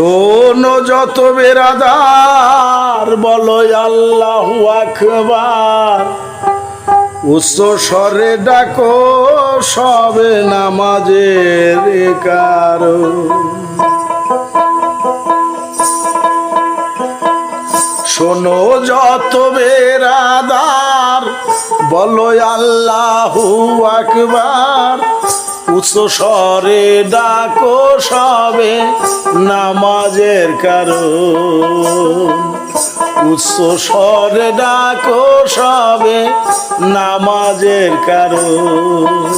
শোনো যত বেরাদার, বলো আল্লাহ আকবার। উচ্চ স্বরে ডাকো সবে নামাজের কারণ। শোনো যত বেরাদার, বলো আল্লাহু আকবার। উচ্চ স্বরে ডাকো সবে নামাজের কারণ। উচ্চ স্বরে ডাকো সবে নামাজের কারণ।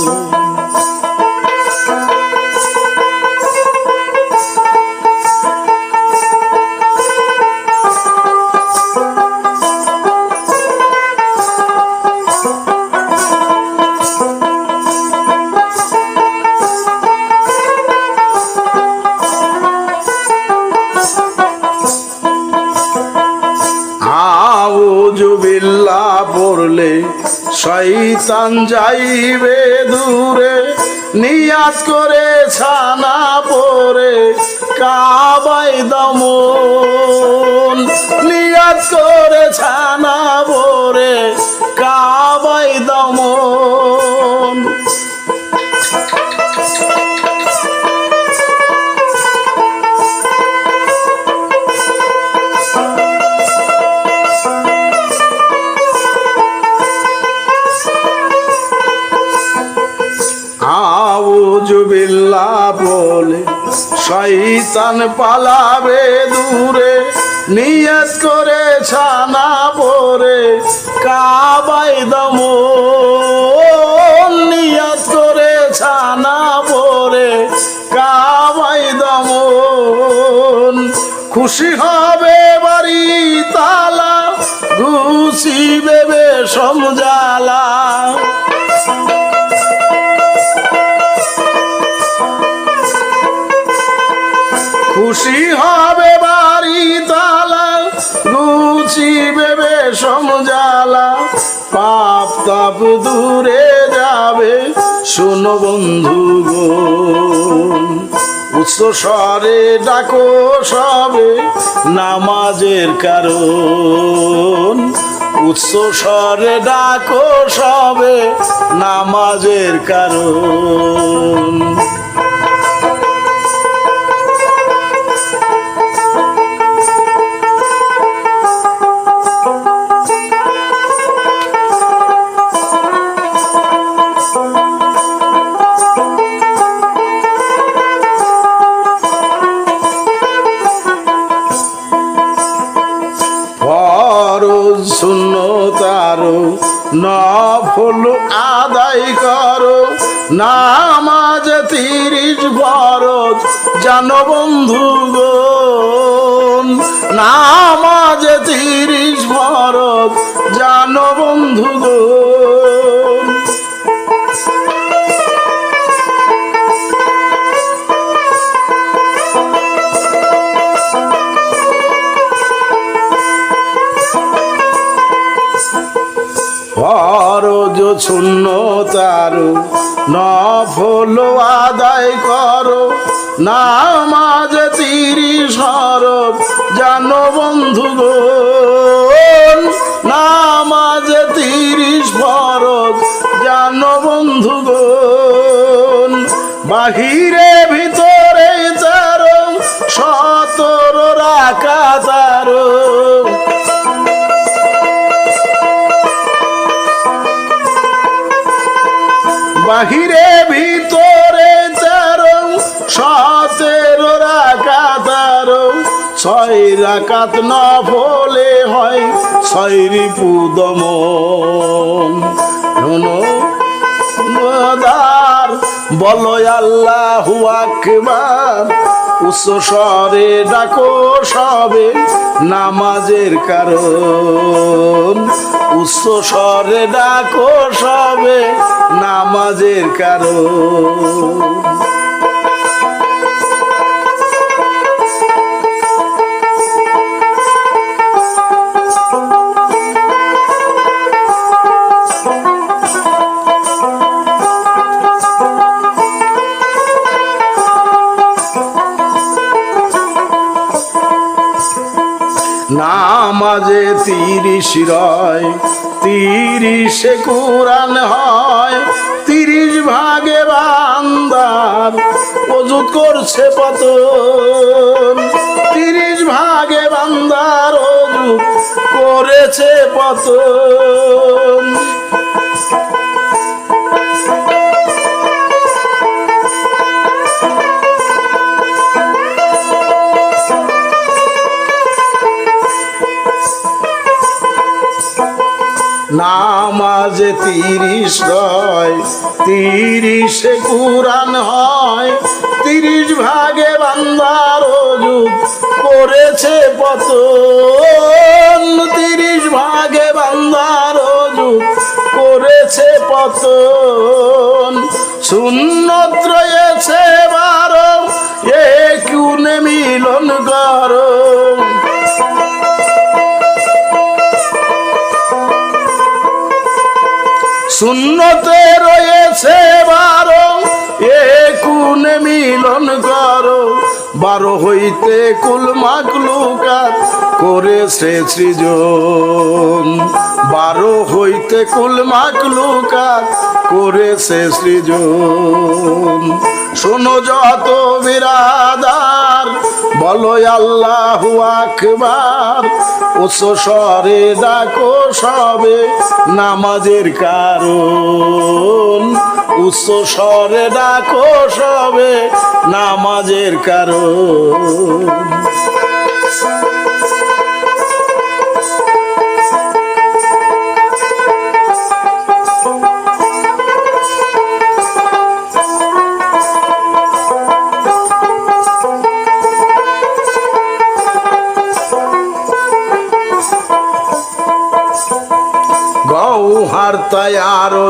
আউজুবিল্লাহ পড়লে শয়তান যাইবে দূরে, নিয়াজ করে ছানা পরে কাবাই দমন। নিয়াজ করে ছানা পরে কাবাই দমন। আউজুবিল্লাহ বলে, শয়তান পালাবে দূরে নিয়ত করে ছানা পরে কাবাই দম নিয়ত করে ছানা পরে কাবাই দমন। খুশি হবে বাড়ি তালা ঘুষিবে সমজালা খুশি হবে বাড়ি তালা গুছিবে সমজালা পাপ তাপ দূরে যাবে, শোনো বন্ধু গো। উচ্চ স্বরে ডাকো সবে নামাজের কারণ। উচ্চ স্বরে ডাকো সবে নামাজের কারণ। তারো নফল আদায় করো। নামাজ তিরিশ বরজ জানো বন্ধু গো, নামাজ তিরিশ বরজ জানো বন্ধু গো। শূন্য তারু নফল আদায় করো। নামাজ তিরিশ হরব জানো বন্ধু নামাজ তিরিশ ফরজ জানো বন্ধু বাহিরে ভিতরে বাহিরে ভিতরে তেরো সতেরো রাকাত ছয় রাখাত না ফলে হয়, ছয় রিপুদমন শোনো দার বলো আল্লাহ আকবার। উচ্চ স্বরে ডাকো সবে নামাজের কারণ। উচ্চ স্বরে ডাকো সবে নামাজের কারণ। নামাজে তিরিশ রয়, তিরিশে কোরআন হয়, তিরিশ ভাগে বান্দার অজুত করছে পতন। তিরিশ ভাগে বান্দার অজুত করেছে পতন। নামাজে তিরিশ হয় তিরিশে কুরান হয়, তিরিশ ভাগে বান্দার অজুত করেছে পতন। তিরিশ ভাগে বান্দার অজুত করেছে পতন। সুন্নত রয়েছে বারো এ কুনে মিলন করো। মিলন করো। বারো হইতে কুল মাকলুকাত করেছে সৃজন। বারো হইতে কুল মাকলুকাত করেছে সৃজন। শোনো যত বিরাদার, বলো আল্লাহু আকবার। উচ্চ স্বরে ডাকো সবে নামাজের কারণ। উচ্চ স্বরে ডাকো সবে নামাজের কারণ।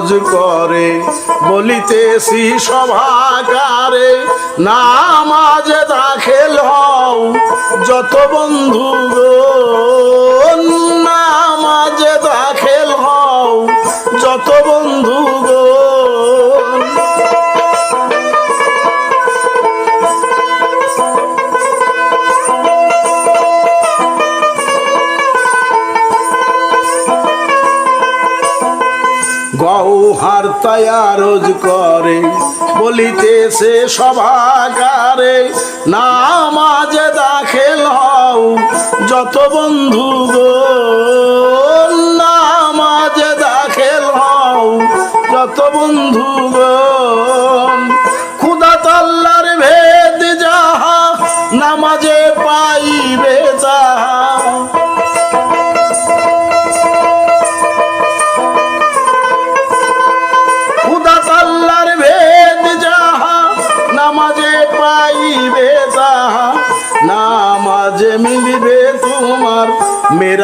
আরজ করে, বলিতেছি সভাকারে নামাজে দাখেল হও, যত বন্ধু নামাজে দাখেল হও, যত বন্ধু গো তয়ারজ করে, বলিতেছে সভাকারে নামাজে দাখেল হও, যত বন্ধু গো, নামাজে দাখেল হও, যত বন্ধু গো।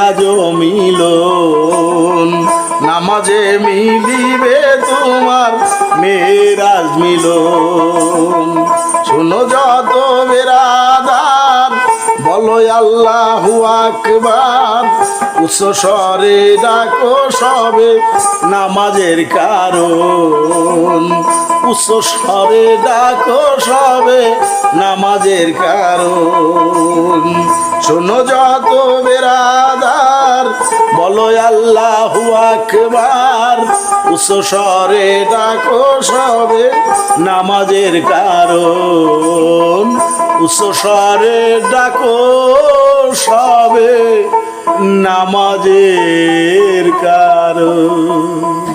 মেরাজ মিলন। নামাজে মিলিবে তোমার মেয়েরাজ মিলন। শোনো যত বেরাদার বলো আল্লাহু আকবার। উচ্চ স্বরে ডাকো সবে নামাজের কারণ। উচ্চ স্বরে ডাকো সবে নামাজের কারণ। শোনো যত বেরাদার বলো আল্লাহু আকবার। উচ্চ স্বরে ডাকো সবে নামাজের কারণ। উচ্চ স্বরে ডাকো সবে নামাজের কারণ।